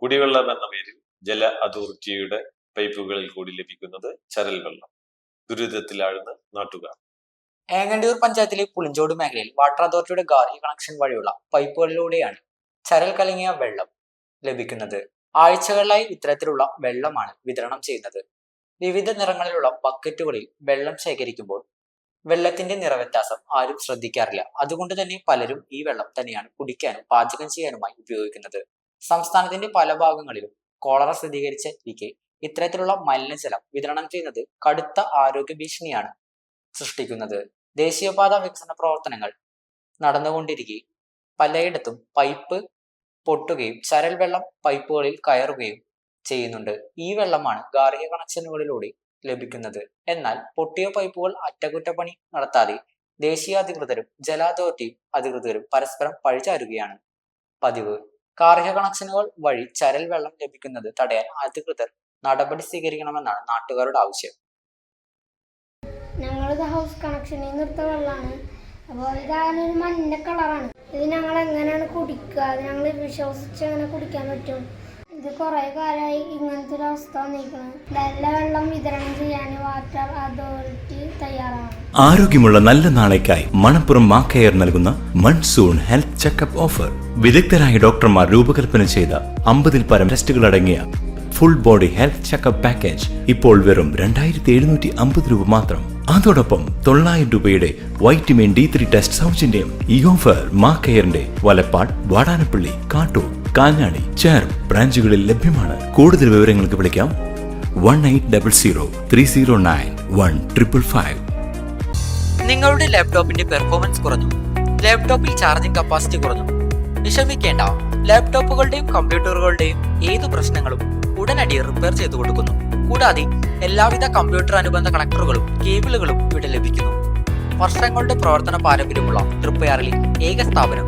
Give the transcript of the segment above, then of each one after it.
കുടിവെള്ളം എന്ന പേരിൽ ജല അതോറിറ്റിയുടെ പൈപ്പുകളിൽ കൂടി ലഭിക്കുന്നത് ചരൽ വെള്ളം ദുരിതത്തിലാഴ്ന്ന് നാട്ടുകാർ ഏങ്ങണ്ടിയൂർ പഞ്ചായത്തിലെ പുളിഞ്ചോട് മേഖലയിൽ വാട്ടർ അതോറിറ്റിയുടെ ഗാർഹിക കണക്ഷൻ വഴിയുള്ള പൈപ്പുകളിലൂടെയാണ് ചരൽ കലങ്ങിയ വെള്ളം ലഭിക്കുന്നത് ആഴ്ചകളിലായി ഇത്തരത്തിലുള്ള വെള്ളമാണ് വിതരണം ചെയ്യുന്നത് വിവിധ നിറങ്ങളിലുള്ള ബക്കറ്റുകളിൽ വെള്ളം ശേഖരിക്കുമ്പോൾ വെള്ളത്തിന്റെ നിറവ്യത്യാസം ആരും ശ്രദ്ധിക്കാറില്ല അതുകൊണ്ട് തന്നെ പലരും ഈ വെള്ളം തന്നെയാണ് കുടിക്കാനും പാചകം ചെയ്യാനുമായി ഉപയോഗിക്കുന്നത് സംസ്ഥാനത്തിന്റെ പല ഭാഗങ്ങളിലും കോളറ സ്ഥിരീകരിച്ച ഇരിക്കെ ഇത്തരത്തിലുള്ള മലിനജലം വിതരണം ചെയ്യുന്നത് കടുത്ത ആരോഗ്യ ഭീഷണിയാണ് സൃഷ്ടിക്കുന്നത് ദേശീയപാത വികസന പ്രവർത്തനങ്ങൾ നടന്നുകൊണ്ടിരിക്കെ പലയിടത്തും പൈപ്പ് പൊട്ടുകയും ചരൽ വെള്ളം പൈപ്പുകളിൽ കയറുകയും ചെയ്യുന്നുണ്ട് ഈ വെള്ളമാണ് ഗാർഹിക കണക്ഷനുകളിലൂടെ ലഭിക്കുന്നത് എന്നാൽ പൊട്ടിയ പൈപ്പുകൾ അറ്റകുറ്റപ്പണി നടത്താതെ ദേശീയ അധികൃതരും ജല അതോറിറ്റിയും അധികൃതരും പരസ്പരം പഴിച്ചാരുകയാണ് പതിവ് കാർഹിക കണക്ഷനുകൾ വഴി ചരൽ വെള്ളം ലഭിക്കുന്നത് തടയാൻ അധികൃതർ നടപടി സ്വീകരിക്കണമെന്നാണ് നാട്ടുകാരുടെ ആവശ്യം ഞങ്ങളിത് ഹൗസ് കണക്ഷനിൽ നിർത്ത വെള്ളമാണ് അപ്പോൾ ഇതാകാനൊരു മഞ്ഞ കളറാണ് ഇത് ഞങ്ങൾ എങ്ങനെയാണ് കുടിക്കുക അത് ഞങ്ങൾ വിശ്വസിച്ച് എങ്ങനെ കുടിക്കാൻ പറ്റും ഇത് കുറെ കാലമായി ഇങ്ങനത്തെ ഒരു അവസ്ഥ വന്നിരിക്കുന്നത് നല്ല വെള്ളം വിതരണം ചെയ്യാൻ വാട്ടർ അതോറിറ്റി തയ്യാറാണ് ആരോഗ്യമുള്ള നല്ല നാളേക്കായി മണപ്പുറം മാക്കയർ നൽകുന്ന മൺസൂൺ ഹെൽത്ത് ചെക്കപ്പ് ഓഫർ വിദഗ്ധരായ ഡോക്ടർമാർ രൂപകൽപ്പന ചെയ്ത അമ്പതിൽ പരം ടെസ്റ്റുകൾ അടങ്ങിയ full body health checkup package ഇപ്പോൾ വെറും രണ്ടായിരത്തി എഴുന്നൂറ്റി അമ്പത് രൂപ മാത്രം അതോടൊപ്പം തൊള്ളായിരം രൂപയുടെ വൈറ്റമിൻ ഡി ത്രീ ടെസ്റ്റ് സൗജന്യം ഈ ഓഫർ മാക്കയറിന്റെ വലപ്പാട് വാടാനപ്പള്ളി കാട്ടൂർ കാഞ്ഞാണി ചേർ ബ്രാഞ്ചുകളിൽ ലഭ്യമാണ് കൂടുതൽ വിവരങ്ങൾക്ക് വിളിക്കാം one eight double zero three zero nine one triple five നിങ്ങളുടെ ലാപ്ടോപ്പിന്റെ പെർഫോമൻസ് കുറഞ്ഞു ലാപ്ടോപ്പിൽ ചാർജിംഗ് കപ്പാസിറ്റി കുറഞ്ഞു വിഷമിക്കേണ്ട ലാപ്ടോപ്പുകളുടെയും കമ്പ്യൂട്ടറുകളുടെയും ഏത് പ്രശ്നങ്ങളും ഉടനടി റിപ്പയർ ചെയ്തു കൊടുക്കുന്നു കൂടാതെ എല്ലാവിധ കമ്പ്യൂട്ടർ അനുബന്ധ കണക്ടറുകളും കേബിളുകളും ഇവിടെ ലഭിക്കുന്നു വർഷങ്ങളുടെ പ്രവർത്തന പാരമ്പര്യമുള്ള തൃപ്പയാറിലെ ഏക സ്ഥാപനം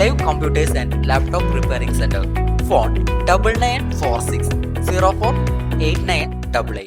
Live Computers and Laptop Repairing Center. Phone 9946 048988.